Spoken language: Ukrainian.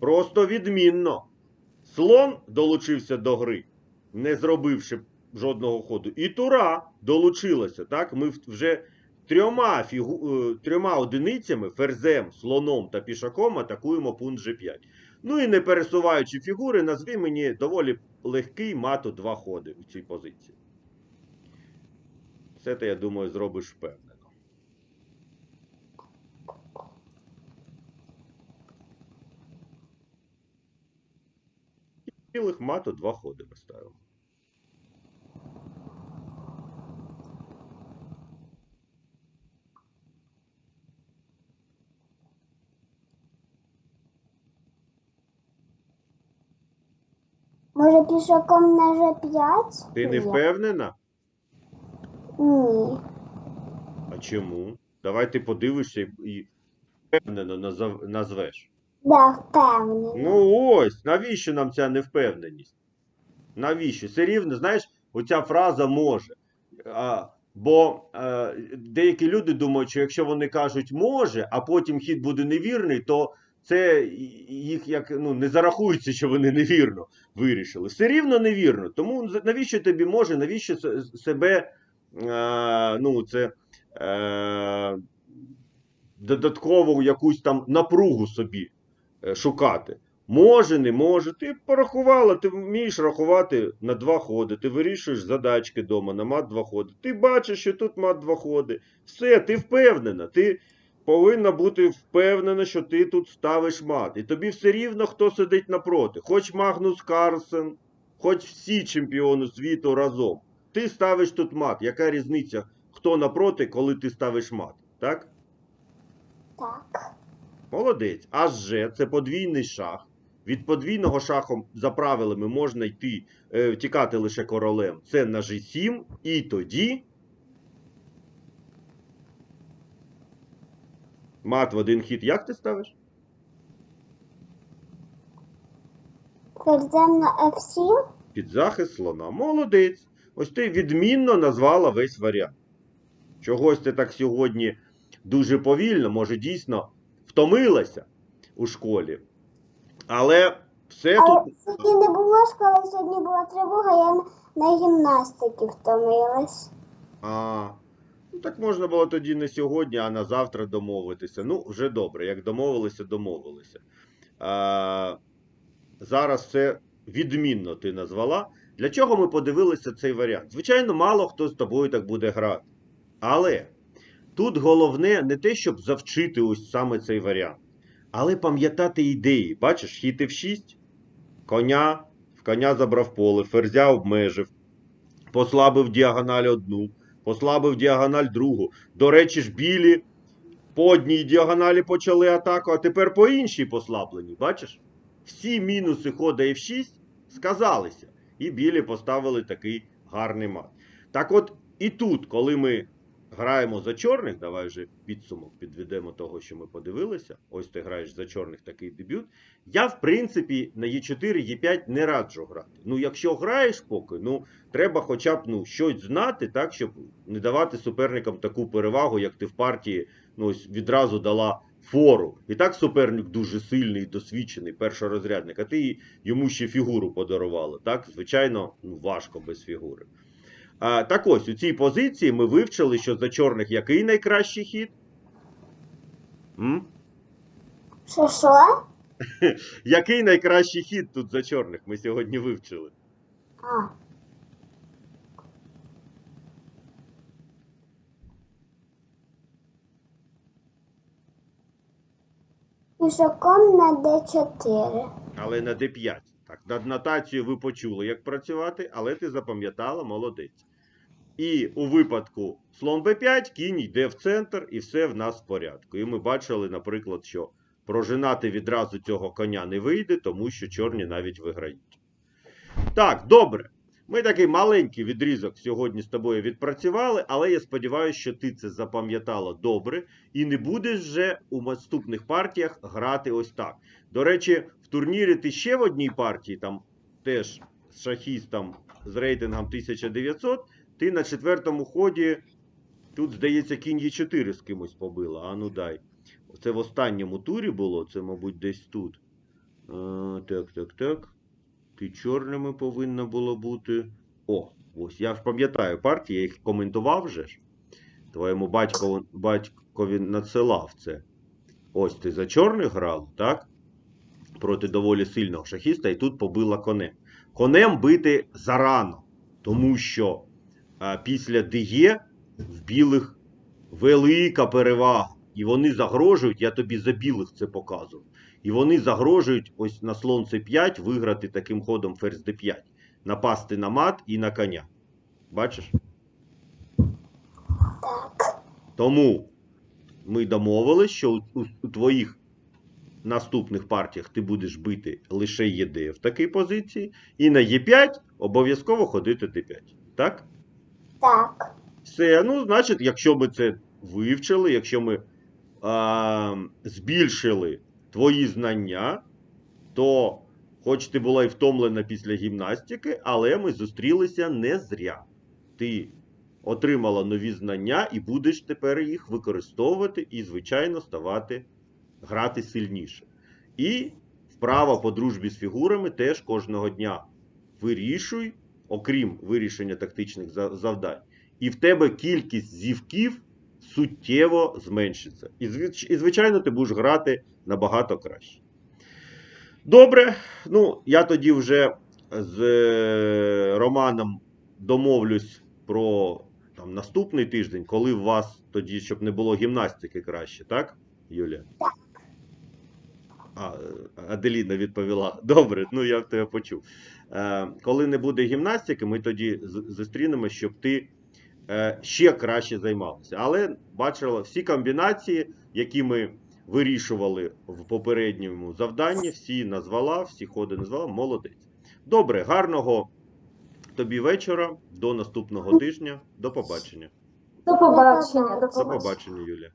Просто відмінно. Слон долучився до гри, не зробивши жодного ходу. І Тура долучилася. Так? Ми вже трьома, фігу... е, трьома одиницями, ферзем, слоном та пішаком атакуємо пункт G5. Ну і не пересуваючи фігури, назви мені доволі легкий мат у два ходи у цій позиції. Це ти, я думаю, зробиш впевнено. І Білих мату два ходи ми ставимо. Може пішаком на G5? Ти не впевнена? Ні. А чому? Давай ти подивишся і- і впевнено назвеш. Да. Ну ось, навіщо нам ця невпевненість? Навіщо? Все рівно, знаєш, оця фраза може. А, бо е, деякі люди думають, що якщо вони кажуть може, а потім хід буде невірний, то це їх як ну, не зарахується, що вони невірно вирішили. Все рівно невірно. Тому навіщо тобі може, навіщо себе е, ну, це, е, додаткову якусь там напругу собі шукати. Може, не може. Ти порахувала, ти вмієш рахувати на два ходи. Ти вирішуєш задачки вдома на мат два ходи. Ти бачиш, що тут мат два ходи. Все, ти впевнена. Ти повинна бути впевнена, що ти тут ставиш мат. І тобі все рівно, хто сидить напроти. Хоч Магнус Карлсен, хоч всі чемпіони світу разом. Ти ставиш тут мат. Яка різниця, хто напроти, коли ти ставиш мат? Так? Так. Молодець. Аж це подвійний шах. Від подвійного шаху за правилами можна йти, е, втікати лише королем. Це на G7. І тоді. Мат в один хід як ти ставиш? Ферзем на F7? Під захист слона. Молодець. Ось ти відмінно назвала весь варіант. Чогось ти так сьогодні дуже повільно, може, дійсно втомилася у школі. Але все Але тут. сьогодні не було школи, сьогодні була тривога, я на- на гімнастики втомилась. А, ну так можна було тоді не сьогодні, а на завтра домовитися. Ну, вже добре. Як домовилися, домовилися. А, зараз все відмінно ти назвала. Для чого ми подивилися цей варіант? Звичайно, мало хто з тобою так буде грати. Але тут головне не те, щоб завчити ось саме цей варіант, але пам'ятати ідеї. Бачиш, хід F6, коня, в коня забрав поле, ферзя обмежив, послабив діагональ одну, послабив діагональ другу. До речі ж, білі по одній діагоналі почали атаку, а тепер по іншій послаблені. Бачиш? Всі мінуси хода F6 сказалися. І білі поставили такий гарний мат. Так от, і тут, коли ми граємо за чорних, давай вже підсумок підведемо того, що ми подивилися. Ось ти граєш за чорних такий дебют. Я, в принципі, на Е4, Е5 не раджу грати. Ну, якщо граєш поки, ну треба хоча б ну, щось знати, так, щоб не давати суперникам таку перевагу, як ти в партії ну, ось відразу дала фору. І так суперник дуже сильний, досвідчений, першорозрядник, а ти йому ще фігуру подарувала. Так, звичайно, ну, важко без фігури. Так ось, у цій позиції ми вивчили, що за чорних який найкращий хід? М? Що що? Який найкращий хід тут за чорних ми сьогодні вивчили? А. Пішаком на D4. Але на D5. Так, над нотацією ви почули, як працювати, але ти запам'ятала, молодець. І у випадку слон b5, кінь йде в центр, і все в нас в порядку. І ми бачили, наприклад, що прожинати відразу цього коня не вийде, тому що чорні навіть виграють. Так, добре. Ми такий маленький відрізок сьогодні з тобою відпрацювали, але я сподіваюся, що ти це запам'ятала добре і не будеш вже у наступних партіях грати ось так. До речі, в турнірі ти ще в одній партії, там теж з шахістом з рейтингом 1900, ти на четвертому ході, тут, здається, кінь Е4 з кимось побила. А ну дай. Це в останньому турі було, це, мабуть, десь тут. Е, так, так, так. Ти чорними повинна була бути. О, ось я ж пам'ятаю партії, я їх коментував вже ж. Твоєму батькові, батькові надсилав це. Ось ти за чорних грав, так? Проти доволі сильного шахіста, і тут побила конем. Конем бити зарано, тому що а, після ДЄ в білих велика перевага. І вони загрожують, я тобі за білих це показував. І вони загрожують ось на слон c5 виграти таким ходом ферзь d5, напасти на мат і на коня. Бачиш? Так. Тому ми домовились, що у, у, у твоїх наступних партіях ти будеш бити лише ЄД в такій позиції, і на Е5 обов'язково ходити d5. Так? Так. Все, ну, значить, якщо ми це вивчили, якщо ми а, збільшили твої знання, то, хоч ти була і втомлена після гімнастики, але ми зустрілися не зря. Ти отримала нові знання і будеш тепер їх використовувати і, звичайно, ставати грати сильніше. І вправа по дружбі з фігурами теж кожного дня вирішуй, окрім вирішення тактичних завдань і в тебе кількість зівків суттєво зменшиться. І, звич- і звичайно, ти будеш грати набагато краще. Добре, ну я тоді вже з е, Романом домовлюсь про там, наступний тиждень, коли у вас тоді, щоб не було гімнастики краще, так, Юлія? Так. А, Аделіна відповіла: Добре, ну я тебе почув. Е, коли не буде гімнастики, ми тоді з- зустрінемося, щоб ти е, ще краще займалася. Але бачила всі комбінації, які ми вирішували в попередньому завданні, всі назвала, всі ходи назвала. Молодець. Добре, гарного тобі вечора. До наступного тижня. До побачення. До побачення. До побачення, Юлія.